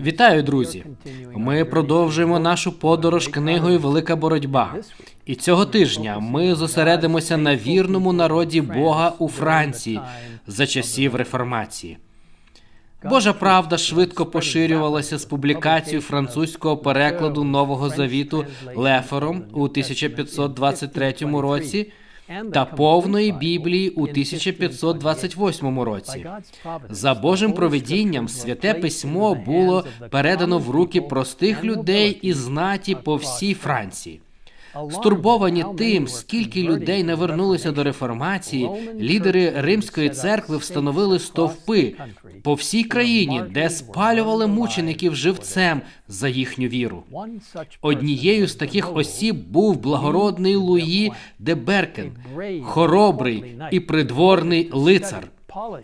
Вітаю, друзі! Ми продовжуємо нашу подорож книгою Велика боротьба. І цього тижня ми зосередимося на вірному народі Бога у Франції за часів реформації. Божа правда швидко поширювалася з публікацією французького перекладу Нового Завіту Лефером у 1523 році та повної Біблії у 1528 році. За Божим провидінням святе письмо було передано в руки простих людей і знаті по всій Франції. Стурбовані тим, скільки людей навернулися до реформації, лідери римської церкви встановили стовпи по всій країні, де спалювали мучеників живцем за їхню віру. Однією з таких осіб був благородний Луї де Беркен, хоробрий і придворний лицар,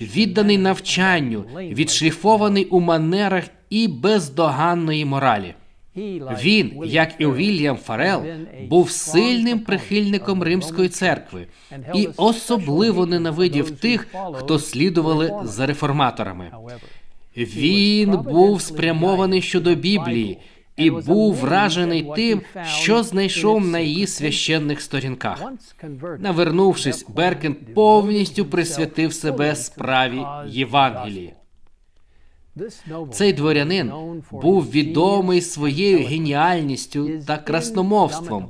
відданий навчанню, відшліфований у манерах і бездоганної моралі. Він, як і Вільям Фарел, був сильним прихильником римської церкви і особливо ненавидів тих, хто слідували за реформаторами. Він був спрямований щодо Біблії і був вражений тим, що знайшов на її священних сторінках. Навернувшись, Беркен повністю присвятив себе справі Євангелії. Цей дворянин був відомий своєю геніальністю та красномовством,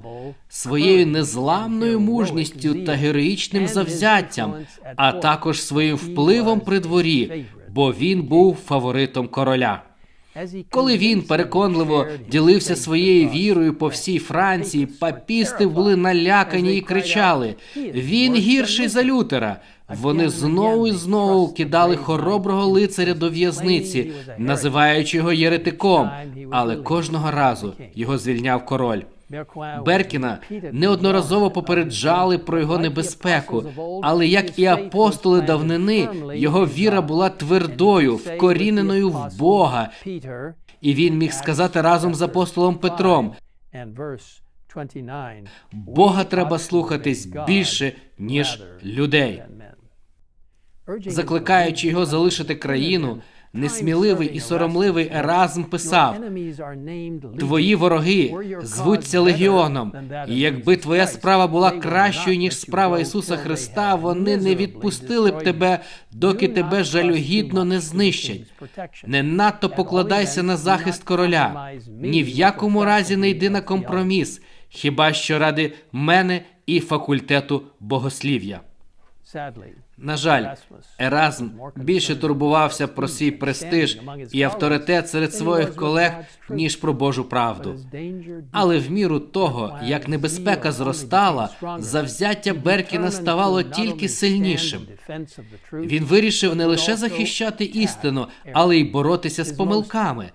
своєю незламною мужністю та героїчним завзяттям, а також своїм впливом при дворі, бо він був фаворитом короля. Коли він переконливо ділився своєю вірою по всій Франції, папісти були налякані і кричали: він гірший за Лютера. Вони знову і знову кидали хороброго лицаря до в'язниці, називаючи його єретиком, але кожного разу його звільняв король. Беркіна неодноразово попереджали про його небезпеку, але як і апостоли давнини, його віра була твердою, вкоріненою в Бога, і він міг сказати разом з апостолом Петром: Бога треба слухатись більше ніж людей. Закликаючи його залишити країну, несміливий і соромливий Еразм писав: Твої вороги звуться легіоном, і якби твоя справа була кращою ніж справа Ісуса Христа, вони не відпустили б тебе, доки тебе жалюгідно не знищать. Не надто покладайся на захист короля. Ні в якому разі не йди на компроміс, хіба що ради мене і факультету богослів'я. На жаль, Еразм більше турбувався про свій престиж і авторитет серед своїх колег, ніж про Божу правду. Але в міру того, як небезпека зростала, завзяття Беркіна ставало тільки сильнішим. Він вирішив не лише захищати істину, але й боротися з помилками.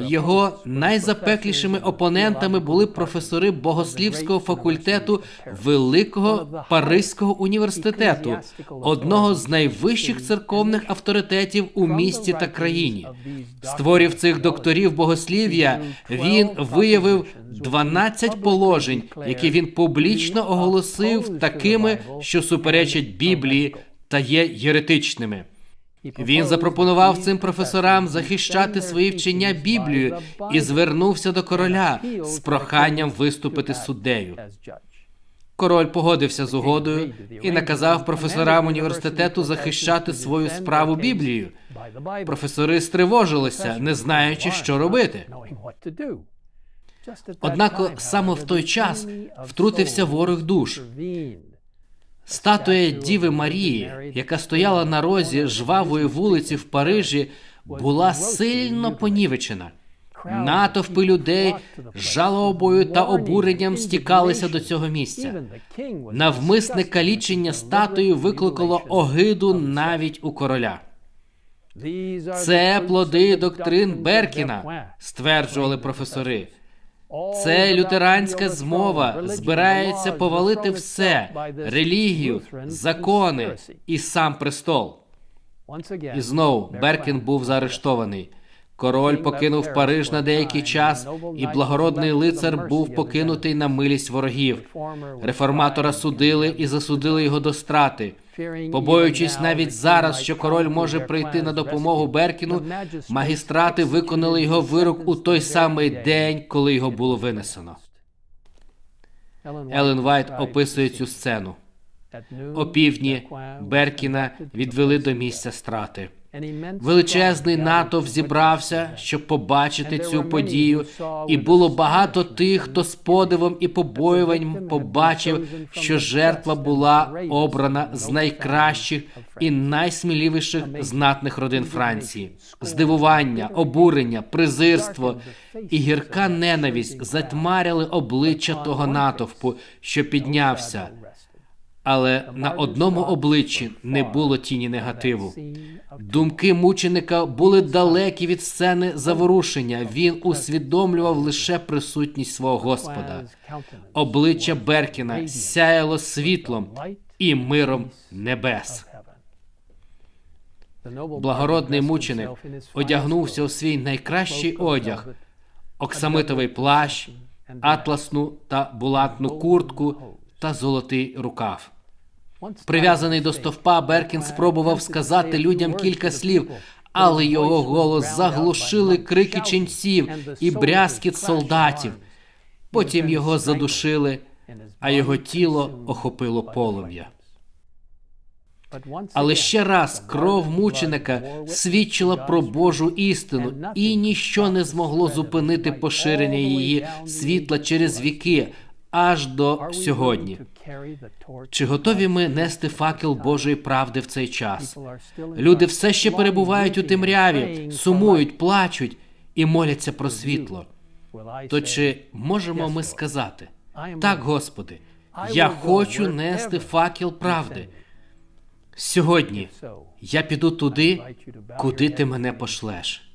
Його найзапеклішими опонентами були професори богослівського факультету Великого Паризького університету, одного з найвищих церковних авторитетів у місті та країні. Створів цих докторів богослів'я він виявив 12 положень, які він публічно оголосив такими, що суперечать Біблії та є єретичними. Він запропонував цим професорам захищати свої вчення Біблією і звернувся до короля з проханням виступити суддею. Король погодився з угодою і наказав професорам університету захищати свою справу Біблією. Професори стривожилися, не знаючи, що робити. Однак саме в той час втрутився ворог душ. Статуя Діви Марії, яка стояла на розі жвавої вулиці в Парижі, була сильно понівечена. Натовпи людей з жалобою та обуренням стікалися до цього місця. Навмисне калічення статуї викликало огиду навіть у короля. Це плоди доктрин Беркіна, стверджували професори. Це лютеранська змова збирається повалити все релігію, закони і сам престол. І знову Беркін був заарештований. Король покинув Париж на деякий час, і благородний лицар був покинутий на милість ворогів. Реформатора судили і засудили його до страти. Побоюючись навіть зараз, що король може прийти на допомогу Беркіну, магістрати виконали його вирок у той самий день, коли його було винесено. Елен Вайт описує цю сцену. О півдні Беркіна відвели до місця страти. Величезний натовп зібрався, щоб побачити цю подію, і було багато тих, хто з подивом і побоюванням побачив, що жертва була обрана з найкращих і найсміливіших знатних родин Франції. Здивування, обурення, презирство і гірка ненависть затьмаряли обличчя того натовпу, що піднявся. Але на одному обличчі не було тіні негативу. Думки мученика були далекі від сцени заворушення. Він усвідомлював лише присутність свого Господа. Обличчя Беркіна сяяло світлом і миром небес. Благородний мученик одягнувся у свій найкращий одяг, оксамитовий плащ, атласну та булатну куртку та золотий рукав. Прив'язаний до стовпа, Беркін спробував сказати людям кілька слів, але його голос заглушили крики ченців і брязкіт солдатів. Потім його задушили, а його тіло охопило полум'я. Але ще раз кров мученика свідчила про Божу істину, і ніщо не змогло зупинити поширення її світла через віки аж до сьогодні. Чи готові ми нести факел Божої правди в цей час? Люди все ще перебувають у темряві, сумують, плачуть і моляться про світло. То чи можемо ми сказати так, Господи, я хочу нести факел правди? Сьогодні я піду туди, куди ти мене пошлеш.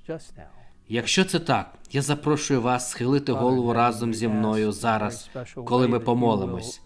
Якщо це так, я запрошую вас схилити голову разом зі мною зараз, коли ми помолимось.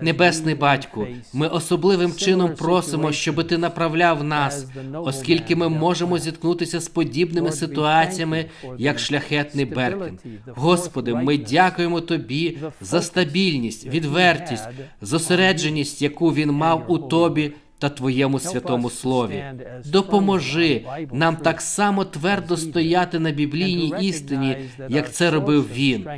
Небесний батьку, ми особливим чином просимо, щоб ти направляв нас, оскільки ми можемо зіткнутися з подібними ситуаціями, як шляхетний Беркін. Господи, ми дякуємо тобі за стабільність, відвертість, зосередженість, яку він мав у тобі та Твоєму святому слові. Допоможи нам так само твердо стояти на біблійній істині, як це робив він,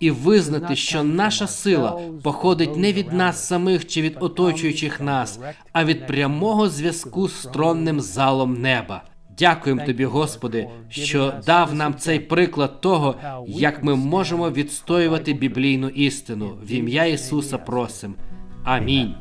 і визнати, що наша сила походить не від нас самих чи від оточуючих нас, а від прямого зв'язку з тронним залом неба. Дякуємо тобі, Господи, що дав нам цей приклад того, як ми можемо відстоювати біблійну істину. В ім'я Ісуса просим. Амінь.